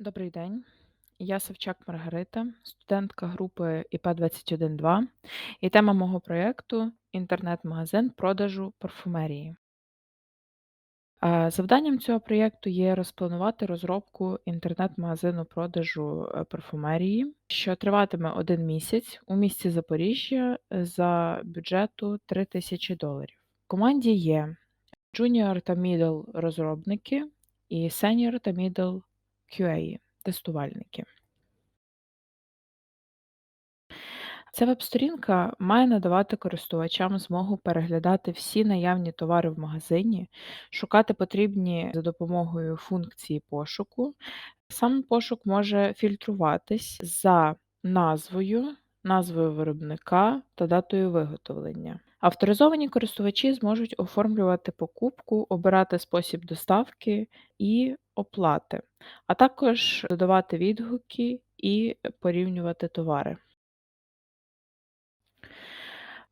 Добрий день. Я Савчак Маргарита, студентка групи ІП-21-2, і тема мого проєкту інтернет-магазин продажу парфумерії. Завданням цього проєкту є розпланувати розробку інтернет-магазину продажу е, парфумерії, що триватиме один місяць у місті Запоріжжя за бюджету 3 тисячі доларів. В команді є junior та middle розробники і senior та middle QA тестувальники. Ця веб-сторінка має надавати користувачам змогу переглядати всі наявні товари в магазині, шукати потрібні за допомогою функції пошуку. Сам пошук може фільтруватись за назвою, назвою виробника та датою виготовлення. Авторизовані користувачі зможуть оформлювати покупку, обирати спосіб доставки і оплати, а також додавати відгуки і порівнювати товари.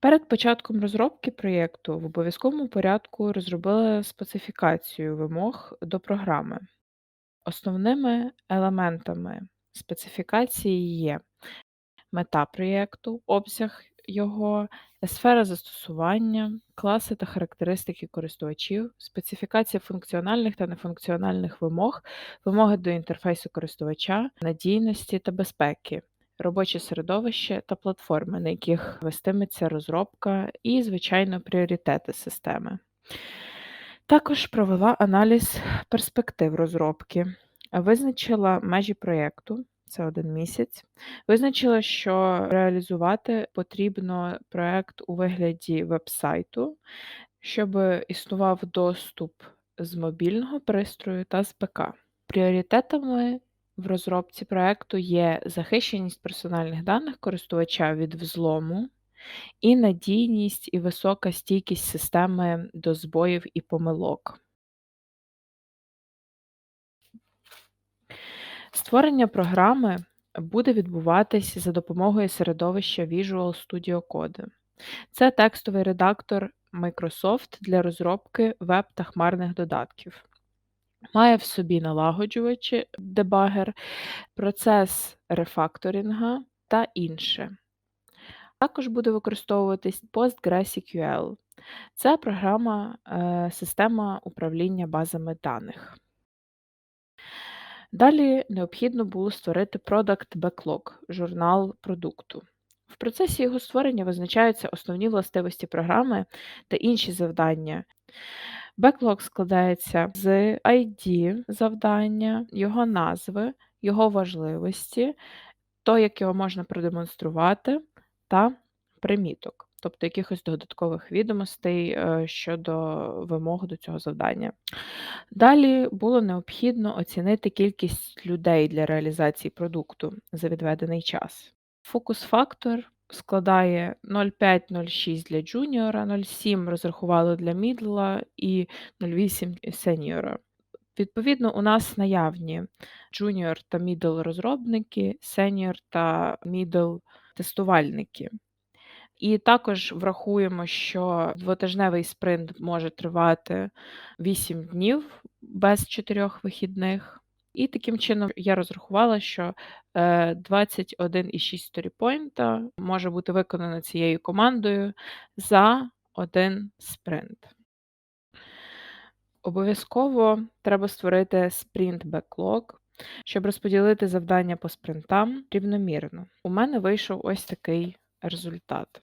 Перед початком розробки проєкту в обов'язковому порядку розробили специфікацію вимог до програми. Основними елементами специфікації є мета проєкту, обсяг його, сфера застосування, класи та характеристики користувачів, специфікація функціональних та нефункціональних вимог, вимоги до інтерфейсу користувача, надійності та безпеки, робоче середовище та платформи, на яких вестиметься розробка, і, звичайно, пріоритети системи. Також провела аналіз перспектив розробки, визначила межі проєкту, це один місяць. Визначила, що реалізувати потрібно проєкт у вигляді веб-сайту, щоб існував доступ з мобільного пристрою та з ПК. Пріоритетами в розробці проєкту є захищеність персональних даних користувача від взлому, і надійність і висока стійкість системи до збоїв і помилок. Створення програми буде відбуватись за допомогою середовища Visual Studio Code. Це текстовий редактор Microsoft для розробки веб та хмарних додатків. Має в собі налагоджувачі, дебагер, процес рефакторинга та інше. Також буде використовуватись PostgreSQL. Це програма, е, система управління базами даних. Далі необхідно було створити Product Backlog журнал продукту. В процесі його створення визначаються основні властивості програми та інші завдання. Backlog складається з ID завдання, його назви, його важливості, то, як його можна продемонструвати, та приміток, тобто якихось додаткових відомостей е, щодо вимог до цього завдання. Далі було необхідно оцінити кількість людей для реалізації продукту за відведений час. Фокус-фактор складає 0,5-0,6 для джуніора, 0,7 розрахували для мідла і 0,8 сеньора. Відповідно, у нас наявні джуніор та мідл розробники, сеньор та мідл тестувальники. І також врахуємо, що двотижневий спринт може тривати 8 днів без 4 вихідних. І таким чином я розрахувала, що 21,6 сторіпойнта може бути виконано цією командою за один спринт. Обов'язково треба створити спринт беклог, щоб розподілити завдання по спринтам рівномірно. У мене вийшов ось такий результат.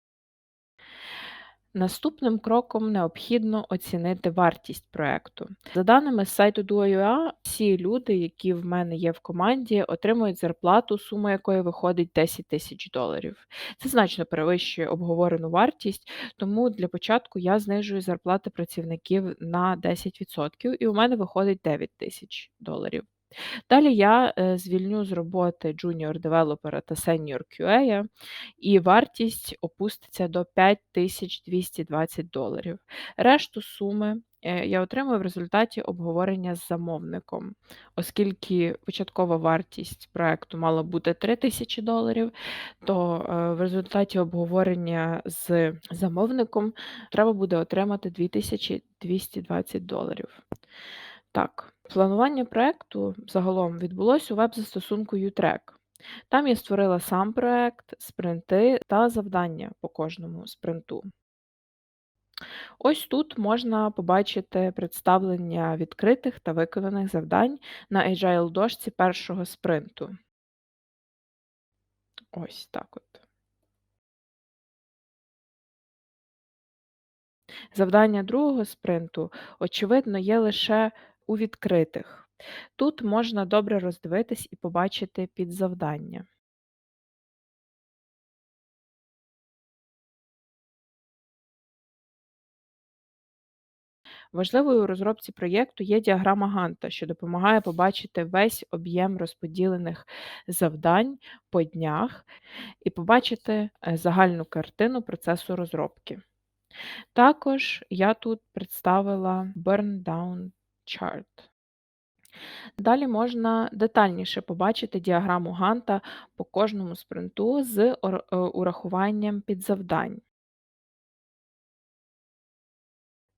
Наступним кроком необхідно оцінити вартість проекту. За даними з сайту Duo.ua, всі люди, які в мене є в команді, отримують зарплату, сума якої виходить 10 тисяч доларів. Це значно перевищує обговорену вартість, тому для початку я знижую зарплати працівників на 10%, і у мене виходить 9 тисяч доларів. Далі я е, звільню з роботи джуніор девелопера та сеньор QA, і вартість опуститься до 5220 доларів. Решту суми е, я отримую в результаті обговорення з замовником, оскільки початкова вартість проекту мала бути 3000 доларів, то е, в результаті обговорення з замовником треба буде отримати 2220 доларів. Так. Планування проекту загалом відбулось у веб-застосунку uTrack. Там я створила сам проект, спринти та завдання по кожному спринту. Ось тут можна побачити представлення відкритих та виконаних завдань на agile дошці першого спринту. Ось так от. Завдання другого спринту, очевидно, є лише у відкритих. Тут можна добре роздивитись і побачити підзавдання. Важливою у розробці проєкту є діаграма Ганта, що допомагає побачити весь об'єм розподілених завдань по днях і побачити е, загальну картину процесу розробки. Також я тут представила burn down chart. Далі можна детальніше побачити діаграму Ганта по кожному спринту з е, урахуванням підзавдань.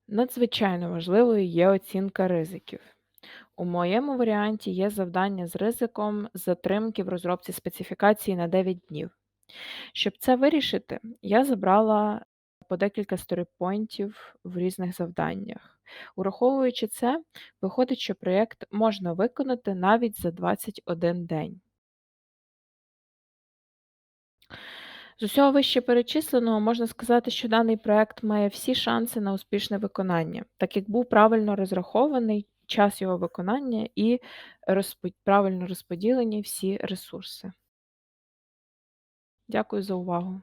Надзвичайно важливою є оцінка ризиків. У моєму варіанті є завдання з ризиком затримки в розробці специфікації на 9 днів. Щоб це вирішити, я забрала по декілька сторіпойнтів в різних завданнях. Ураховуючи це, виходить, що проєкт можна виконати навіть за 21 день. З усього вище перечисленого можна сказати, що даний проект має всі шанси на успішне виконання, так як був правильно розрахований час його виконання і правильно розподілені всі ресурси. Дякую за увагу.